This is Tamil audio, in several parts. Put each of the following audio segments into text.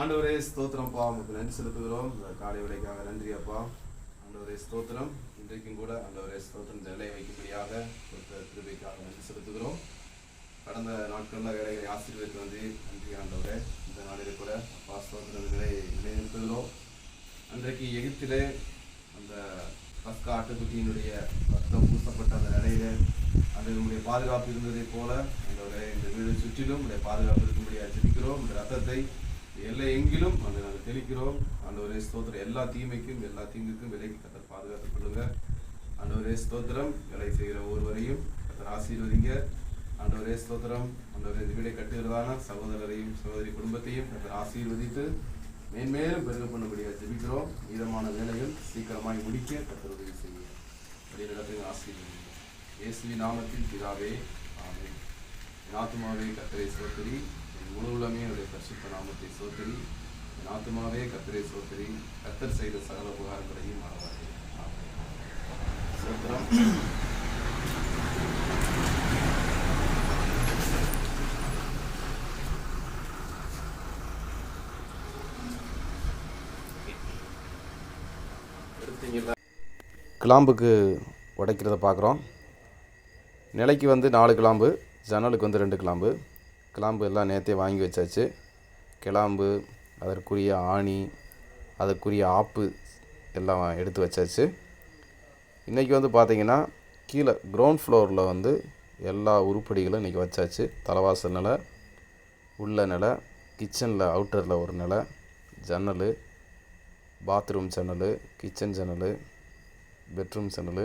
ஆண்டவரே ஸ்தோத்திரம்ப்பா உங்களுக்கு நன்றி செலுத்துகிறோம். இந்த காலை விலைக்காக நன்றி அப்பா. ஆண்டவரே ஸ்தோத்திரம். இன்றைக்கும் கூட ஆண்டவரே ஸ்தோத்திரம். இந்த நிலையை வைக்கும்படியாக கொடுத்த நன்றி செலுத்துகிறோம். கடந்த நாட்களில் வேலைகளை ஆசீர்வதித்து வந்து நன்றி ஆண்டவரே. இந்த நாளில் கூட அப்பா ஸ்தோத்திரம் நிலைநிறுத்துகிறோம் அன்றைக்கு எகிப்திலே அந்த பஸ்கா ஆட்டுக்குட்டியினுடைய ரத்தம் பூசப்பட்ட அந்த நிலையில அந்த உங்களுடைய பாதுகாப்பு இருந்ததை போல ஆண்டவரே இந்த வீடு சுற்றிலும் உங்களுடைய பாதுகாப்பு இருக்கும்படியாக ஜெபிக்கிறோம். இந்த ரத்தத்தை எல்லை எங்கிலும் அந்த நாங்கள் தெளிக்கிறோம். ஆண்டவரே ஸ்தோத்திரம். எல்லா தீமைக்கும் எல்லா தீங்குக்கும் விலைக்கு கத்தர் பாதுகாத்துக் கொள்ளுங்க ஆண்டவரே ஸ்தோத்திரம். வேலை செய்கிற ஒருவரையும் கத்தர் ஆசீர்வதிங்க. ஆண்டவரே ஸ்தோத்திரம். ஆண்டவரே இந்த வீடை கட்டுகிறதான சகோதரரையும் சகோதரி குடும்பத்தையும் கத்தர் ஆசீர்வதித்து மேன்மேலும் பெருக பண்ணும்படியாக ஜெபிக்கிறோம். மீதமான வேலைகள் சீக்கிரமாய் முடிக்க கத்தர் உதவி செய்ய வழிநடத்துங்க ஆசீர்வதிங்க. இயேசுவி நாமத்தின் பிதாவே ஆமென். என் கத்தரை சோத்தரி என் முழு உள்ளமே என்னுடைய பரிசுத்த நாமத்தை சோத்தரி என் ஆத்மாவே கத்தரை சோத்தரி கத்தர் செய்த சகல உபகாரங்களையும் மறவாதே. ஆமே சோத்திரம் கிளாம்புக்கு உடைக்கிறத பார்க்குறோம். நிலைக்கு வந்து நாலு கிளாம்பு ஜன்னலுக்கு வந்து ரெண்டு கிளாம்பு. கிளாம்பு எல்லாம் நேற்றே வாங்கி வச்சாச்சு. கிளாம்பு அதற்குரிய ஆணி அதற்குரிய ஆப்பு எல்லாம் எடுத்து வச்சாச்சு. இன்றைக்கி வந்து பார்த்திங்கன்னா கீழே க்ரௌண்ட் ஃப்ளோரில் வந்து எல்லா உருப்படிகளும் இன்றைக்கி வச்சாச்சு. தலைவாசல் நிலை உள்ள நிலை கிச்சனில் அவுட்டரில் ஒரு நிலை ஜன்னல் பாத்ரூம் ஜன்னல் கிச்சன் ஜன்னல் பெட்ரூம் ஜன்னல்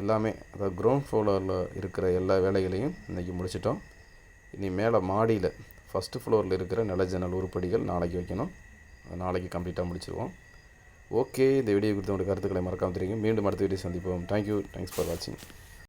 எல்லாமே அதாவது கிரவுண்ட் ஃப்ளோரில் இருக்கிற எல்லா வேலைகளையும் இன்றைக்கி முடிச்சிட்டோம். இனி மேலே மாடியில் ஃபஸ்ட்டு ஃப்ளோரில் இருக்கிற நில ஜன்னல் உருப்படிகள் நாளைக்கு வைக்கணும். நாளைக்கு கம்ப்ளீட்டாக முடிச்சிருவோம். ஓகே இந்த வீடியோ குறித்த உங்களுடைய கருத்துக்களை மறக்காம தெரியுங்க மீண்டும் அடுத்த வீடியோ சந்திப்போம். தேங்க்யூ தேங்க்ஸ் ஃபார் வாட்சிங்